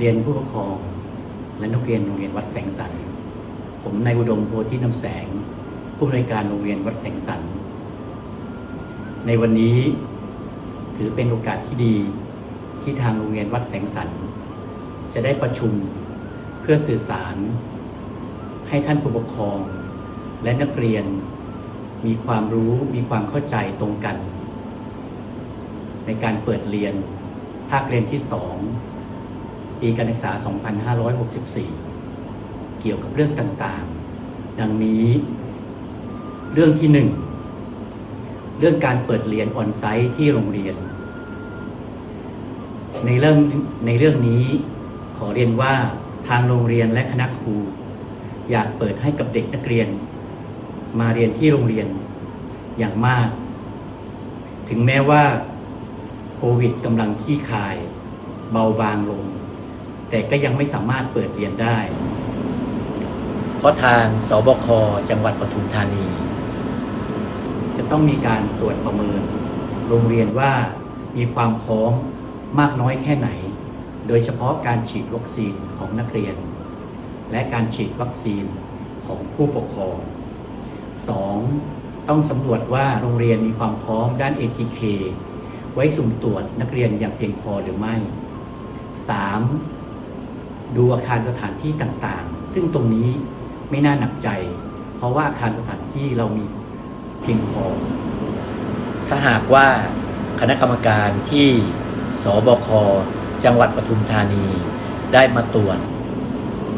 เรียนผู้ปกครองและนักเรียนโรงเรียนวัดแสงสัน ผมนายอุดมโพธินำแสง ผู้อำนวยการโรงเรียนวัดแสงสัน ในวันนี้ถือเป็นโอกาสที่ดีที่ทางโรงเรียนวัดแสงสัน จะได้ประชุมเพื่อสื่อสาร ให้ท่านผู้ปกครอง และนักเรียนมีความรู้มีความเข้าใจตรงกัน ในการเปิดเรียนภาคเรียนที่2 ปีการศึกษา 2564 เกี่ยวกับเรื่องต่างๆ ดังนี้ เรื่องที่ 1 เรื่องการเปิดเรียนออนไซต์ที่โรงเรียน ในเรื่องในเรื่องนี้ขอเรียนว่าทางโรงเรียนและคณะครู อยากเปิดให้กับเด็กนักเรียน มาเรียนที่โรงเรียนอย่างมาก ถึงแม้ว่าโควิดกำลังขี้คาย เบาบางลง แต่ก็ยังไม่สามารถเปิดเรียนได้ เพราะทางสบคจังหวัดปทุมธานี จะต้องมีการตรวจประเมิน โรงเรียนว่ามีความพร้อมมากน้อยแค่ไหน โดยเฉพาะการฉีดวัคซีนของนักเรียน และการฉีดวัคซีนของผู้ปกครอง 2. ต้องสำรวจว่าโรงเรียนมีความพร้อมด้าน ATK ไว้สุ่มตรวจนักเรียนอย่างเพียงพอหรือไม่ 3. ดูอาคารสถานที่ต่างๆ ซึ่งตรงนี้ไม่น่าหนักใจ เพราะว่าอาคารสถานที่เรามีเพียงพอ ถ้าหากว่าคณะกรรมการที่สบคจังหวัดปทุมธานีได้มาตรวจ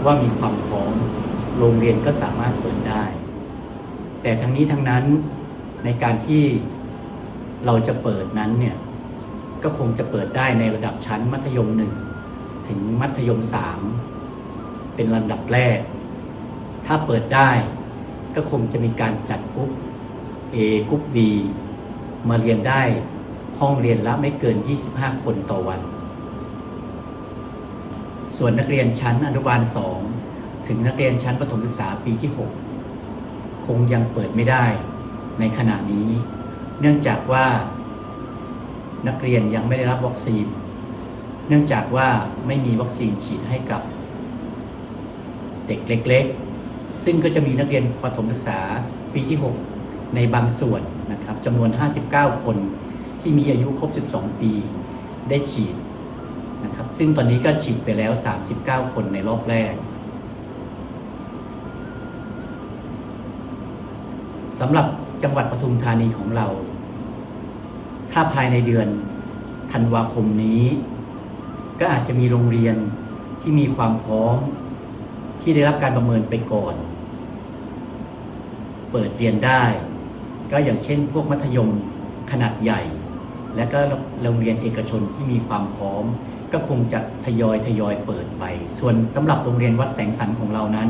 ว่ามีความพร้อมโรงเรียนก็สามารถเปิดได้ แต่ทั้งนี้ทั้งนั้นในการที่เราจะเปิดนั้นเนี่ยก็คงจะเปิดได้ในระดับชั้นมัธยมหนึ่ง ถึงมัธยมสามเป็นลำดับแรก ถ้าเปิดได้ก็คงจะมีการจัดกรุ๊ป A กรุ๊ป B มาเรียนได้ห้องเรียนละไม่เกิน 25 คนต่อวัน ส่วนนักเรียนชั้นอนุบาล 2 ถึงนักเรียนชั้นประถมศึกษาปีที่ 6 คงยังเปิดไม่ได้ในขณะนี้ เนื่องจากว่านักเรียนยังไม่ได้รับวัคซีน นื่องจากว่าไม่มีวัคซีนฉีดให้กับเด็กเล็ก ๆ ซึ่งก็จะมีนักเรียนประถมศึกษาปีที่ 6 ในบางส่วนนะครับจำนวน 59 คนที่มีอายุครบ 12 ปีได้ฉีดนะครับ ซึ่งตอนนี้ก็ฉีดไปแล้ว 39 คนในรอบแรกสำหรับจังหวัดปทุมธานีของเรา ถ้าภายในเดือนธันวาคมนี้ ก็อาจจะมีโรงเรียนที่มีความพร้อมที่ได้รับการประเมินไปก่อน เปิดเรียนได้ ก็อย่างเช่น พวกมัธยมขนาดใหญ่ และก็โรงเรียนเอกชนที่มีความพร้อม ก็คงจะทยอยทยอยเปิดไป ส่วนสำหรับโรงเรียนวัดแสงสันของเรานั้น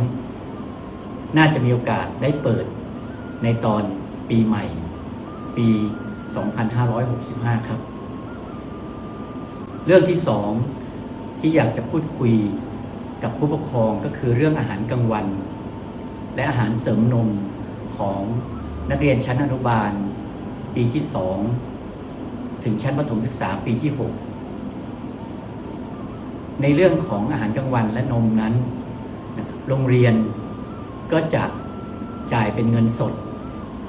น่าจะมีโอกาสได้เปิดในตอนปีใหม่ ปี 2565 ครับ เรื่องที่สอง ที่อยากจะพูดคุยกับผู้ปกครองก็คือเรื่องอาหารกลางวัน และอาหารเสริมนมของนักเรียนชั้นอนุบาล ปีที่สองถึงชั้นประถมศึกษาปีที่ 6 ในเรื่องของอาหารกลางวันและนมนั้น โรงเรียนก็จะจ่ายเป็นเงินสด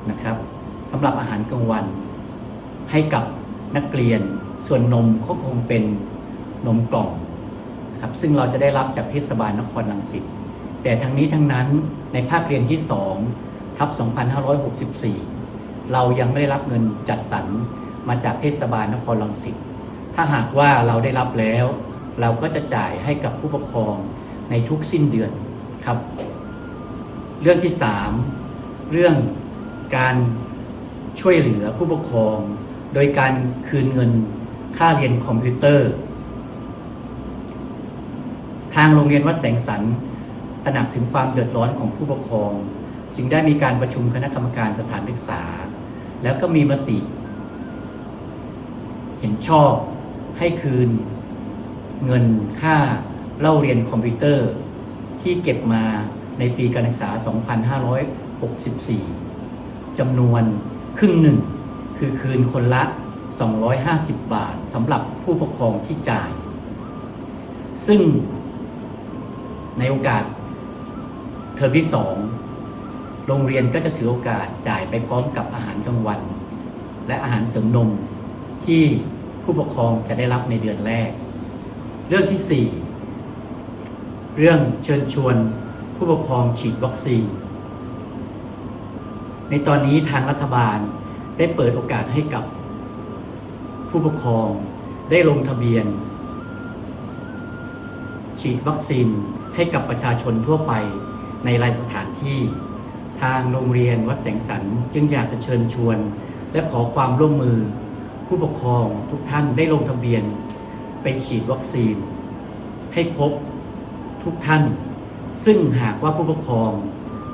นะครับสำหรับอาหารกลางวัน ให้กับนักเรียนส่วนนมก็คงเป็นนมกล่อง นะครับซึ่งเราจะได้รับจากเทศบาลนครลังสิตแต่ทั้งนี้ทั้งนั้นในภาคเรียนที่2ทับ2564 เรายังไม่ได้รับเงินจัดสรรมาจากเทศบาลนครลังสิตถ้าหากว่าเราได้รับแล้ว เราก็จะจ่ายให้กับผู้ปกครองในทุกสิ้นเดือนครับ เรื่องที่ 3 เรื่องการช่วยเหลือผู้ปกครอง โดยการคืนเงินค่าเรียนคอมพิวเตอร์ ทางโรงเรียนวัดแสงสันตระหนักถึงความเดือดร้อนของผู้ปกครอง จึงได้มีการประชุมคณะกรรมการสถานศึกษา แล้วก็มีมติ เห็นชอบให้คืน เงินค่าเล่าเรียนคอมพิวเตอร์ ที่เก็บมาในปีการศึกษา 2564จำนวนครึ่งหนึ่ง คือคืนคนละ 250 บาทสำหรับผู้ปกครองที่จ่าย ซึ่ง ในโอกาสเทอมที่สองโรงเรียนก็จะถือโอกาสจ่ายไปพร้อมกับอาหารกลางวัน และอาหารเสริมนมที่ผู้ปกครองจะได้รับในเดือนแรก เรื่องที่ 4 เรื่องเชิญชวนผู้ปกครองฉีดวัคซีน ในตอนนี้ทางรัฐบาลได้เปิดโอกาสให้กับ ผู้ปกครองได้ลงทะเบียน ฉีดวัคซีน ให้กับประชาชนทั่วไปในรายสถานที่ ทางโรงเรียนวัดแสงสันจึงอยากจะเชิญชวน และขอความร่วมมือ ผู้ปกครองทุกท่านได้ลงทะเบียน ไปฉีดวัคซีน ให้ครบทุกท่าน ซึ่งหากว่าผู้ปกครอง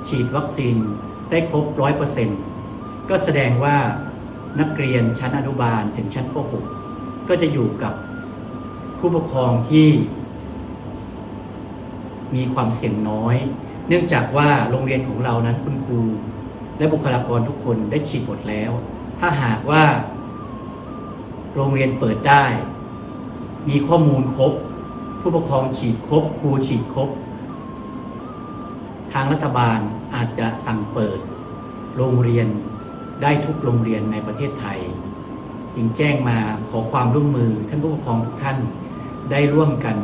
ฉีดวัคซีนได้ครบร้อยเปอร์เซ็นต์ก็แสดงว่านักเรียนชั้นอนุบาลถึงชั้นป .6 ก็จะอยู่กับผู้ปกครองที่ มีความเสี่ยงน้อย เนื่องจากว่าโรงเรียนของเรานั้นคุณครูและบุคลากรทุกคนได้ฉีดหมดแล้ว ถ้าหากว่า โรงเรียนเปิดได้ มีข้อมูลครบ ผู้ปกครองฉีดครบ ครูฉีดครบ ทางรัฐบาลอาจจะสั่งเปิด โรงเรียนได้ทุกโรงเรียนในประเทศไทย จึงแจ้งมาขอความร่วมมือท่านผู้ปกครองทุกท่านได้ร่วมกัน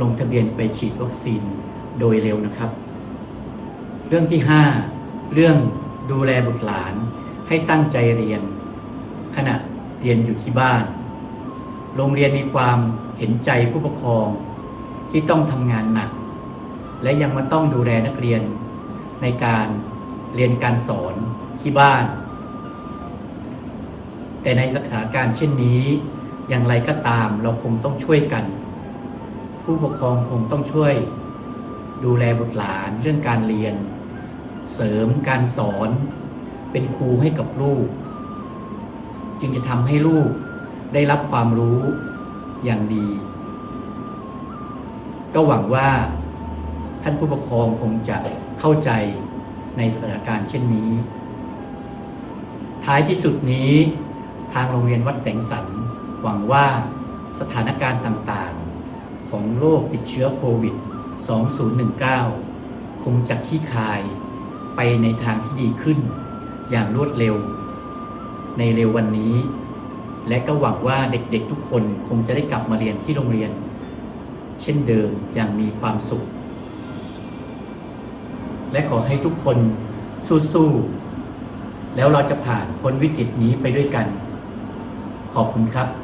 ลงทะเบียนไปฉีดวัคซีนโดยเร็วนะครับ เรื่องที่ 5 เรื่องดูแลบุตรหลานให้ตั้งใจเรียน ขณะเรียนอยู่ที่บ้าน โรงเรียนมีความเห็นใจผู้ปกครองที่ต้องทำงานหนัก และยังมาต้องดูแลนักเรียนในการเรียนการสอนที่บ้าน แต่ในสถานการณ์เช่นนี้ อย่างไรก็ตามเราคงต้องช่วยกัน ผู้ปกครองคงต้องช่วย ดูแลบุตรหลานเรื่องการเรียน เสริมการสอน เป็นครูให้กับลูก จึงจะทำให้ลูกได้รับความรู้อย่างดี ก็หวังว่าท่านผู้ปกครองคงจะเข้าใจในสถานการณ์เช่นนี้ ท้ายที่สุดนี้ทางโรงเรียนวัดแสงสันหวังว่าสถานการณ์ต่างๆ ของโรคติดเชื้อโควิด 2019 คงจะขี้คายไปในทางที่ดีขึ้น อย่างรวดเร็ว ในเร็ววันนี้ และก็หวังว่าเด็กๆทุกคนคงจะได้กลับมาเรียนที่โรงเรียน เช่นเดิมอย่างมีความสุข และขอให้ทุกคนสู้ๆแล้วเราจะผ่านพ้นวิกฤตนี้ไปด้วยกัน ขอบคุณครับ